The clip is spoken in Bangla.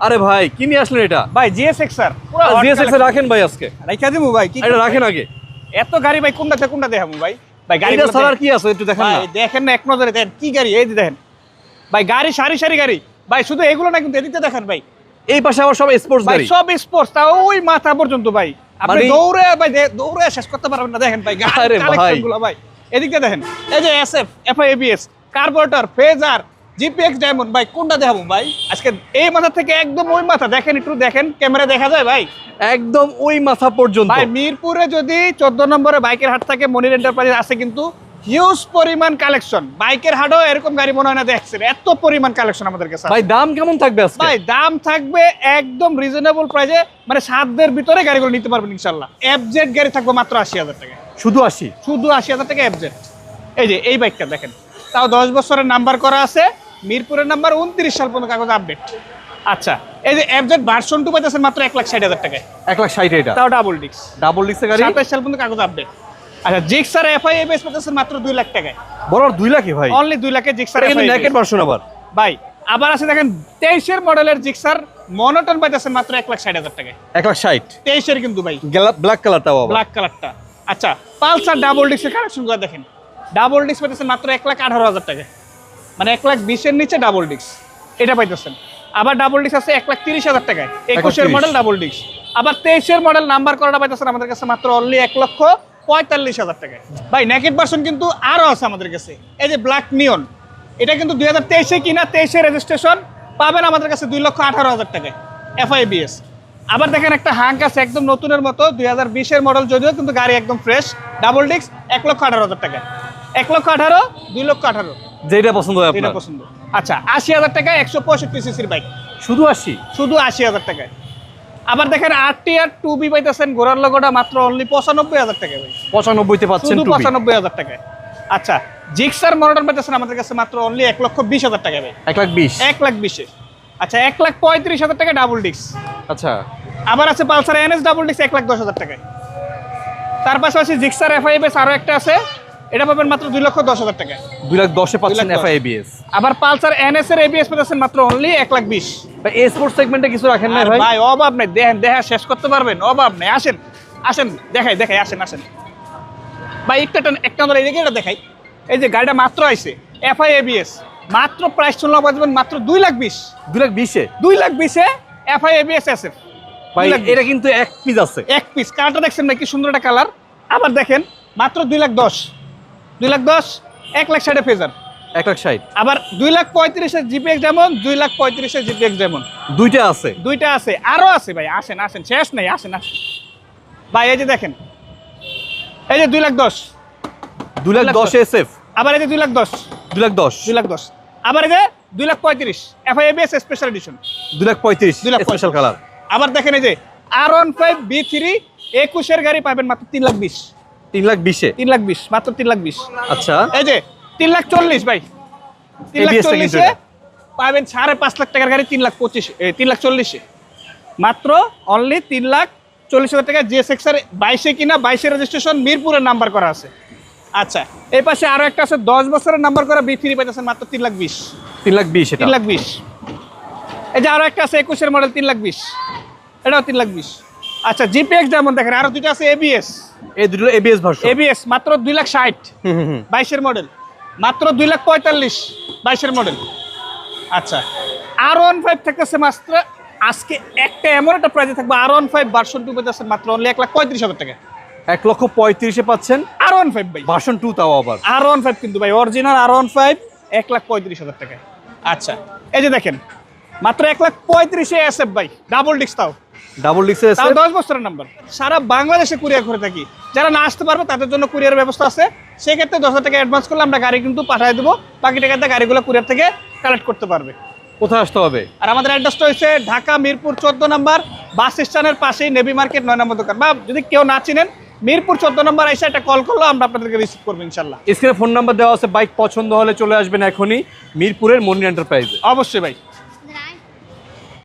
আরে ভাই কি নিয়ে আসলেন এটা? ভাই জিএসএক্স স্যার। জিএসএক্স রাখেন ভাই আজকে। রাইখা দিমু ভাই কি এটা রাখেন আগে। এত গাড়ি ভাই কোনটাতে কোনটা দেখামু ভাই? ভাই গাড়ি ছাড়া কি আছে? একটু দেখেন না। ভাই দেখেন না এক নজরে দেখেন কি গাড়ি? এই দেখেন। ভাই গাড়ি সারি সারি গাড়ি। ভাই শুধু এগুলো না কিন্তু এদিকে দেখেন ভাই। এই পাশে আবার সব স্পোর্টস ভাই গাড়ি। সব স্পোর্টস তা ওই মাথা পর্যন্ত ভাই। আপনি মানে- দৌড়ে ভাই দৌড়ে শেষ করতে পারবেন না দেখেন ভাই আরে ভাই। কালেকশন ভাই। এদিকে দেখেন। এই যে SF FI ABS carburettor Fazer GPX diamond ভাই কোনটা দেখাবো ভাই? আজকে এই মাথা থেকে একদম ওই মাথা দেখেন একটু দেখেন ক্যামেরা দেখা যায় ভাই? একদম ওই মাথা পর্যন্ত। ভাই মিরপুরে যদি চোদ্দ নম্বরে বাইকের হাট থাকে মনির এন্টারপ্রাইজ আছে কিন্তু হিউজ পরিমাণ কালেকশন বাইকের হাটও এরকম গাড়ি মনে হয় না দেখছেন? এত পরিমাণ কালেকশন আমাদের কাছে ভাই দাম কেমন থাকবে ভাই দাম থাকবে একদম রিজনেবল প্রাইসে মানে সাতদের ভিতরে গাড়িগুলো নিতে পারবেন ইনশাল্লাহ এফজেড গাড়ি থাকবে মাত্র আশি হাজার টাকা শুধু আসি শুধু আশি হাজার টাকা এফজেড এই যে এই বাইকটা দেখেন। তাও দশ বছরের নাম্বার করা আছে। মিরপুরের নাম্বার উনত্রিশ সাল পর্যন্ত কাগজ আপডেট আচ্ছা এই যে এফজেড ভার্সন টু পাইতেছেন মাত্র এক লাখ ষাট হাজার টাকায়। এক লাখ ষাট এটা। তাও ডাবল ডিস্ক ডাবল ডিক্সের গাড়ি? সাতাশ সাল পর্যন্ত কাগজ আপডেট আচ্ছা জিক্সার এফআই এবিএস পাইতেছেন মাত্র দুই লাখ টাকায়। বড় দুই লাখই ভাই। অনলি দুই লাখে জিক্সার নেকেট ভার্সন আবার। ভাই আবার আছে দেখেন তেইশের মডেলের জিক্সার মনোটন পাইতেছেন মাত্র এক লাখ ষাট হাজার টাকায়। এক লাখ ষাট। তেইশের কিন্তু ভাই। ব্ল্যাক কালারটাও আবার। ব্ল্যাক কালারটা আচ্ছা পালসার ডাবল ডিস্কের কালেকশন করে দেখেন। ডাবল ডিস্ক পাইতেছেন মাত্র এক লাখ আঠারো হাজার টাকা মানে এক লাখ বিশের নিচে ডাবল ডিস্ক এটা পাইতেছেন। আবার ডাবল ডিস্ক আছে এক লাখ তিরিশ হাজার টাকায়। একুশের মডেল ডাবল ডিস্ক আবার তেইশের মডেল নাম্বার করাটা পাইতেছেন আমাদের কাছে মাত্র অনলি এক লক্ষ পঁয়তাল্লিশ হাজার টাকায়। ভাই নেকেট ভার্সন কিন্তু আরও আছে আমাদের কাছে। এই যে ব্ল্যাক নিয়ন এটা কিন্তু দুই হাজার তেইশে কিনা তেইশে রেজিস্ট্রেশন পাবেন আমাদের কাছে দুই লক্ষ আঠারো হাজার টাকায় এফআইবিএস আবার দেখেন একটা হাঙ্ক আছে একদম নতুনের মতো দুই হাজার বিশের মডেল যদিও কিন্তু গাড়ি একদম ফ্রেশ ডাবল ডিস্ক এক লক্ষ আঠারো হাজার টাকা এক লক্ষ আঠারো দুই লক্ষ আঠারো। যেটা পছন্দ হয় আপনার। পছন্দ। আচ্ছা আশি হাজার টাকা একশো পঁয়ষট্টি সিসির বাইক। শুধু আসি শুধু আশি হাজার টাকায়। আবার দেখেন আর টি আর টু বি পাইতেছেন ঘোরার লগোটা মাত্র অনলি পঁচানব্বই হাজার টাকা ভাই। পঁচানব্বইতে পাচ্ছেন শুধু। পঁচানব্বই হাজার টাকায়। আচ্ছা জিক্সার মডেল পাইতেছেন আমাদের কাছে মাত্র অনলি এক লক্ষ বিশ হাজার টাকা ভাই। এক লাখ বিশ? এক লাখ বিশে। আচ্ছা এক লাখ পঁয়ত্রিশ হাজার টাকা ডাবল ডিক্স আচ্ছা। আবার আছে পালসার এনএস ডাবল ডিস্ক এক লাখ দশ হাজার টাকায়। তার পাশাপাশি জিক্সার এফআইএস আরও একটা আছে এটা পাবেন মাত্র দুই লক্ষ দশ হাজার টাকায় দুই লাখ দশে পাচ্ছেন দশ। এফআইবিএস আবার পালসার এনএস এর এবিএস পেতেছেন মাত্র অনলি এক লাখ বিশ। ভাই এই স্পোর্টস সেগমেন্টে কিছু রাখেন না ভাই? ভাই অভাব নেই। দেখেন দেখা শেষ করতে পারবেন। অভাব নেই। আসেন আসেন দেখাই দেখাই আসেন আসেন। ভাই একটা একটা আমরা এদিকে এটা দেখাই। এই যে গাড়িটা মাত্র আইছে এফআই এবিএস মাত্র প্রাইস শুনলাম বাজবেন মাত্র দুই লাখ বিশ। দুই লাখ বিশে? দুই লাখ বিশে এফআই এবিএস এসএফ ভাই এটা কিন্তু এক পিস আছে। এক পিস কালারটা দেখছেন না কি সুন্দর একটা কালার আবার দেখেন মাত্র দুই লাখ দশ। দুই লাখ দশ এক লাখ ষাটে ফেজার এক লাখ ষাট আবার দুই লাখ পঁয়ত্রিশের জিপিএক্স যেমন দুই লাখ পঁয়ত্রিশের জিপিএক্স যেমন দুইটা আছে দুইটা আছে আরও আছে ভাই আসেন আসেন শেষ নেই আসেন আসেন ভাই এই যে দেখেন এই যে দুই লাখ দশ দুই লাখ দশ এসএফ আবার এই যে দুই লাখ দশ দুই লাখ দশ দুই লাখ দশ আবার এই যে দুই লাখ পঁয়ত্রিশ এফআইএবিএস স্পেশাল এডিশন দুই লাখ পঁয়ত্রিশ দুই লাখ স্পেশাল কালার আবার দেখেন এই যে R one five V three একুশের গাড়ি পাবেন মাত্র তিন লাখ বিশ তিন লাখ বিশে তিন লাখ বিশ মাত্র তিন লাখ বিশ আচ্ছা এই যে তিন লাখ চল্লিশ ভাই তিন লাখ চল্লিশে। পাবেন সাড়ে পাঁচ লাখ টাকার গাড়ি তিন লাখ পঁচিশ তিন লাখ চল্লিশে মাত্র অনলি তিন লাখ চল্লিশ হাজার টাকা জিএসএক্স এর বাইশে কিনা বাইশে রেজিস্ট্রেশন মিরপুরের নাম্বার করা আছে আচ্ছা এই পাশে আরও একটা আছে দশ বছরের নাম্বার করা বি থ্রি পাইতেছেন মাত্র তিন লাখ বিশ তিন লাখ বিশ তিন লাখ বিশ এই যে আরও একটা আছে একুশের মডেল তিন লাখ বিশ এটাও তিন লাখ বিশ আচ্ছা জিপিএক্স যেমন দেখেন আরও দুটো আছে এবিএস এই দুটো এবিএস ভার্সন এবিএস মাত্র দুই লাখ ষাট। বাইশের মডেল মাত্র দুই লাখ পঁয়তাল্লিশ বাইশের মডেল আচ্ছা আর ওয়ান ফাইভ থাকতেছে মাত্র আজকে একটা এমন একটা প্রাইজে থাকবে R one five version two পেতেছে মাত্র অনলি এক লাখ পঁয়ত্রিশ হাজার টাকা। এক লক্ষ পঁয়ত্রিশে পাচ্ছেন। আর ওয়ান ফাইভ ভাই। ভার্সন টু তাও আবার। আর ওয়ান ফাইভ কিন্তু ভাই অরিজিনাল আর ওয়ান ফাইভ এক লাখ পঁয়ত্রিশ হাজার টাকা। আচ্ছা এই যে দেখেন মাত্র এক লাখ পঁয়ত্রিশে এসএফ ভাই ডাবল ডিস্ক তাও। ডাবল ডিক্সে তাও দশ বছরের নাম্বার সারা বাংলাদেশে কুরিয়ার করে থাকি। যারা না আসতে পারবে তাদের জন্য কুরিয়ার ব্যবস্থা আছে। সেক্ষেত্রে দশ হাজার টাকা অ্যাডভান্স করলে আমরা গাড়ি কিন্তু পাঠিয়ে দেবো। বাকি টাকাতে গাড়িগুলো কুরিয়ার থেকে কালেক্ট করতে পারবে। কোথায় আসতে হবে? আর আমাদের অ্যাড্রেসটা হচ্ছে ঢাকা মিরপুর চোদ্দ নম্বর। বাস স্ট্যান্ডের পাশেই নেভি মার্কেট নয় নম্বর দোকান। বা যদি কেউ না চিনেন মিরপুর চোদ্দ নম্বর এসে একটা কল করল আমরা আপনাদেরকে রিসিভ করব ইনশাল্লাহ। স্ক্রিনে ফোন নাম্বার দেওয়া আছে বাইক পছন্দ হলে চলে আসবেন এখনই মিরপুরের মনির এন্টারপ্রাইজে অবশ্যই ভাই।